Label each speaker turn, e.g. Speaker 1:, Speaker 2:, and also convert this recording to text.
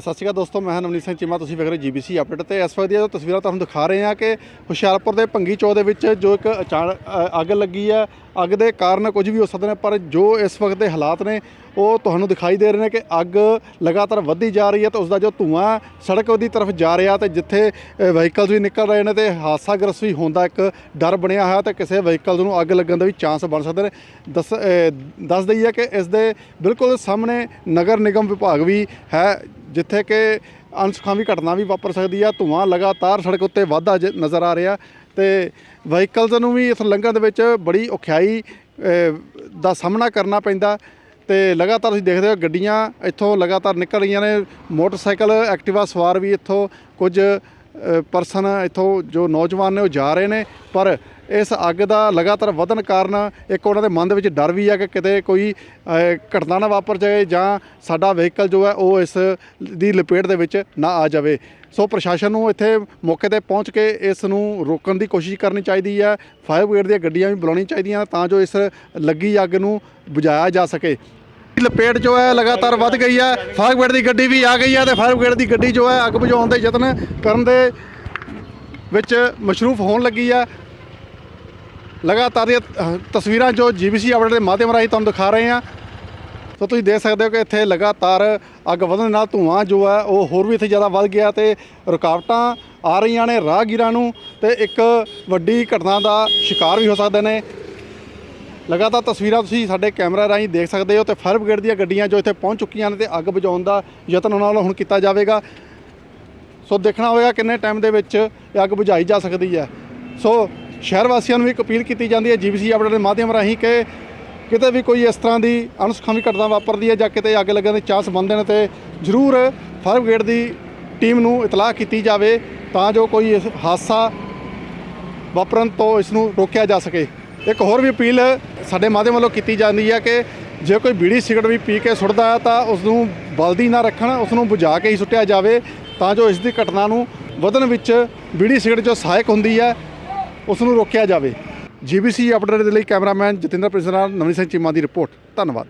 Speaker 1: ਸਤਿ ਸ਼੍ਰੀ ਅਕਾਲ ਦੋਸਤੋ, ਮੈਂ ਨਵਨੀਤ ਸਿੰਘ ਚੀਮਾ, ਤੁਸੀਂ ਵੇਖ ਰਹੇ ਜੀਬੀਸੀ ਅਪਡੇਟ ਤੇ। ਇਸ ਵਕਤ ਦੀਆਂ ਜੋ ਤਸਵੀਰਾਂ ਤੁਹਾਨੂੰ ਦਿਖਾ ਰਹੇ ਹਾਂ ਕਿ ਹੁਸ਼ਿਆਰਪੁਰ ਦੇ ਭੰਗੀ ਚੌ ਦੇ ਵਿੱਚ ਜੋ ਇੱਕ ਅਚਾਨਕ ਅੱਗ ਲੱਗੀ ਹੈ। ਅੱਗ ਦੇ ਕਾਰਨ ਕੁਝ ਵੀ ਹੋ ਸਕਦੇ ਨੇ, ਪਰ ਜੋ ਇਸ ਵਕਤ ਦੇ ਹਾਲਾਤ ਨੇ, ਉਹ ਤੁਹਾਨੂੰ ਦਿਖਾਈ ਦੇ ਰਹੇ ਨੇ ਕਿ ਅੱਗ ਲਗਾਤਾਰ ਵੱਧਦੀ ਜਾ ਰਹੀ ਹੈ ਤੇ ਉਸ ਦਾ ਜੋ ਧੂਆਂ ਸੜਕ ਦੀ ਤਰਫ ਜਾ ਰਿਹਾ ਤੇ ਜਿੱਥੇ ਵਹੀਕਲਸ ਵੀ ਨਿਕਲ ਰਹੇ ਨੇ ਤੇ ਹਾਦਸਾਗ੍ਰਸਤ ਵੀ ਹੋਣ ਦਾ ਇੱਕ ਡਰ ਬਣਿਆ ਹੋਇਆ ਤੇ ਕਿਸੇ ਵਹੀਕਲ ਨੂੰ ਅੱਗ ਲੱਗਣ ਦਾ ਵੀ ਚਾਂਸ ਬਣ ਸਕਦੇ ਨੇ। ਦੱਸ ਦੱਸ ਦਈਏ ਕਿ ਇਸ ਦੇ ਬਿਲਕੁਲ ਸਾਹਮਣੇ ਨਗਰ ਨਿਗਮ ਵਿਭਾਗ ਵੀ ਹੈ ਜਿੱਥੇ ਕਿ ਅਨਸੁਖਾਵੀ ਘਟਨਾ ਵੀ ਵਾਪਰ ਸਕਦੀ ਆ, ਧੂਆਂ ਲਗਾਤਾਰ ਸੜਕ ਉੱਤੇ ਵਾਧਾ ਜ- ਨਜ਼ਰ ਆ ਰਿਹਾ ਤੇ ਵਹੀਕਲਸ ਨੂੰ ਵੀ ਇਸ ਲੰਘਣ ਦੇ ਵਿੱਚ ਬੜੀ ਔਖਿਆਈ ਦਾ ਸਾਹਮਣਾ ਕਰਨਾ ਪੈਂਦਾ ਤੇ ਲਗਾਤਾਰ ਤੁਸੀਂ ਦੇਖਦੇ ਹੋ ਗੱਡੀਆਂ ਇੱਥੋਂ ਲਗਾਤਾਰ ਨਿਕਲ ਰਹੀਆਂ ਨੇ, ਮੋਟਰਸਾਈਕਲ ਐਕਟਿਵਾ ਸਵਾਰ ਵੀ ਇੱਥੋਂ ਕੁਝ ਪਰਸਨ ਇੱਥੋਂ ਜੋ ਨੌਜਵਾਨ ਨੇ ਉਹ ਜਾ ਰਹੇ ਨੇ, ਪਰ ਇਸ ਅੱਗ ਦਾ ਲਗਾਤਾਰ ਵਧਣ ਕਾਰਨ ਇੱਕ ਉਹਨਾਂ ਦੇ ਮਨ ਦੇ ਵਿੱਚ ਡਰ ਵੀ ਆ ਕਿ ਕਿਤੇ ਕੋਈ ਘਟਨਾ ਨਾ ਵਾਪਰ ਜਾਏ ਜਾਂ ਸਾਡਾ ਵਹੀਕਲ ਜੋ ਹੈ ਉਹ ਇਸ ਦੀ ਲਪੇਟ ਦੇ ਵਿੱਚ ਨਾ ਆ ਜਾਵੇ। ਸੋ ਪ੍ਰਸ਼ਾਸਨ ਨੂੰ ਇੱਥੇ ਮੌਕੇ ਤੇ ਪਹੁੰਚ ਕੇ ਇਸ ਨੂੰ ਰੋਕਣ ਦੀ ਕੋਸ਼ਿਸ਼ ਕਰਨੀ ਚਾਹੀਦੀ ਹੈ। ਫਾਇਰ ਬ੍ਰਿਗੇਡ ਦੀਆਂ ਗੱਡੀਆਂ ਵੀ ਬੁਲਾਉਣੀਆਂ ਚਾਹੀਦੀਆਂ ਤਾਂ ਜੋ ਇਸ ਲੱਗੀ ਅੱਗ ਨੂੰ ਬੁਝਾਇਆ ਜਾ ਸਕੇ। ਲਪੇਟ ਜੋ ਹੈ, ਲਗਾਤਾਰ ਵੱਧ ਗਈ ਹੈ। ਫਾਇਰ ਬ੍ਰਿਗੇਡ ਦੀ ਗੱਡੀ ਵੀ ਆ ਗਈ ਹੈ ਤੇ ਫਾਇਰ ਬ੍ਰਿਗੇਡ ਦੀ ਗੱਡੀ ਜੋ ਹੈ, ਅੱਗ ਬੁਝਾਉਣ ਦੇ ਯਤਨ ਕਰਨ ਦੇ ਵਿੱਚ ਮਸ਼ਰੂਫ ਹੋਣ ਲੱਗੀ ਹੈ। ਲਗਾਤਾਰ ਇਹ ਤਸਵੀਰਾਂ ਜੋ ਜੀਬੀਸੀ ਅਪਡੇਟ ਦੇ ਮਾਧਿਅਮ ਰਾਹੀਂ ਤੁਹਾਨੂੰ ਦਿਖਾ ਰਹੇ ਹਾਂ। ਸੋ ਤੁਸੀਂ ਦੇਖ ਸਕਦੇ ਹੋ ਕਿ ਇੱਥੇ ਲਗਾਤਾਰ ਅੱਗ ਵਧਣ ਨਾਲ ਧੂਆਂ ਜੋ ਹੈ, ਉਹ ਹੋਰ ਵੀ ਇੱਥੇ ਜ਼ਿਆਦਾ ਵੱਧ ਗਿਆ ਤੇ ਰੁਕਾਵਟਾਂ ਆ ਰਹੀਆਂ ਨੇ ਰਾਹਗੀਰਾਂ ਨੂੰ ਤੇ ਇੱਕ ਵੱਡੀ ਘਟਨਾ ਦਾ ਸ਼ਿਕਾਰ ਵੀ ਹੋ ਸਕਦੇ ਨੇ। ਲਗਾਤਾਰ ਤਸਵੀਰਾਂ ਤੁਸੀਂ ਸਾਡੇ ਕੈਮਰਾ ਰਾਹੀਂ ਦੇਖ ਸਕਦੇ ਹੋ ਤੇ ਫਾਇਰ ਬ੍ਰਿਗੇਡ ਦੀਆਂ ਗੱਡੀਆਂ ਜੋ ਇੱਥੇ ਪਹੁੰਚ ਚੁੱਕੀਆਂ ਨੇ ਤੇ ਅੱਗ ਬੁਝਾਉਣ ਦਾ ਯਤਨ ਉਹਨਾਂ ਵੱਲੋਂ ਹੁਣ ਕੀਤਾ ਜਾਵੇਗਾ। ਸੋ ਦੇਖਣਾ ਹੋਵੇਗਾ ਕਿੰਨੇ ਟਾਈਮ ਦੇ ਵਿੱਚ ਇਹ ਅੱਗ ਬੁਝਾਈ ਜਾ ਸਕਦੀ ਹੈ। ਸੋ ਸ਼ਹਿਰ ਵਾਸੀਆਂ ਨੂੰ ਵੀ ਇੱਕ ਅਪੀਲ ਕੀਤੀ ਜਾਂਦੀ ਹੈ ਜੀਬੀਸੀ ਅਪਡੇਟ ਦੇ ਮਾਧਿਅਮ ਰਾਹੀਂ ਕਿ ਕਿਤੇ ਵੀ ਕੋਈ ਇਸ ਤਰ੍ਹਾਂ ਦੀ ਅਣਸੁਖਾਵੀ ਘਟਨਾ ਵਾਪਰਦੀ ਹੈ ਜਾਂ ਕਿਤੇ ਅੱਗ ਲੱਗਣ ਦੇ ਚਾਂਸ ਬਣਦੇ ਨੇ ਤੇ ਜ਼ਰੂਰ ਫਾਇਰ ਬ੍ਰਿਗੇਡ ਦੀ ਟੀਮ ਨੂੰ ਇਤਲਾਹ ਕੀਤੀ ਜਾਵੇ ਤਾਂ ਜੋ ਕੋਈ ਇਸ ਹਾਦਸਾ ਵਾਪਰਨ ਤੋਂ ਇਸ ਨੂੰ ਰੋਕਿਆ ਜਾ ਸਕੇ। ਇੱਕ ਹੋਰ ਵੀ ਅਪੀਲ ਸਾਡੇ ਮਾਧਿਅਮ ਵੱਲੋਂ ਕੀਤੀ ਜਾਂਦੀ ਹੈ ਕਿ ਜੇ ਕੋਈ ਬੀੜੀ ਸਿਗਰਟ ਵੀ ਪੀ ਕੇ ਸੁੱਟਦਾ ਹੈ ਤਾਂ ਉਸ ਨੂੰ ਬਲਦੀ ਨਾ ਰੱਖਣ ਉਸ ਨੂੰ ਬੁਝਾ ਕੇ ਹੀ ਸੁੱਟਿਆ ਜਾਵੇ ਤਾਂ ਜੋ ਇਸ ਦੀ ਘਟਨਾ ਨੂੰ ਵਧਣ ਵਿੱਚ ਬੀੜੀ ਸਿਗਰਟ ਜੋ ਸਹਾਇਕ ਹੁੰਦੀ ਹੈ ਉਸ ਨੂੰ ਰੋਕਿਆ ਜਾਵੇ। ਜੀਬੀਸੀ ਅਪਡੇਟ ਦੇ ਲਈ ਕੈਮਰਾਮੈਨ ਜਤਿੰਦਰ ਪ੍ਰਿੰਸ ਨਾਲ ਨਵਨੀਤ ਸਿੰਘ ਚੀਮਾ ਦੀ ਰਿਪੋਰਟ। ਧੰਨਵਾਦ।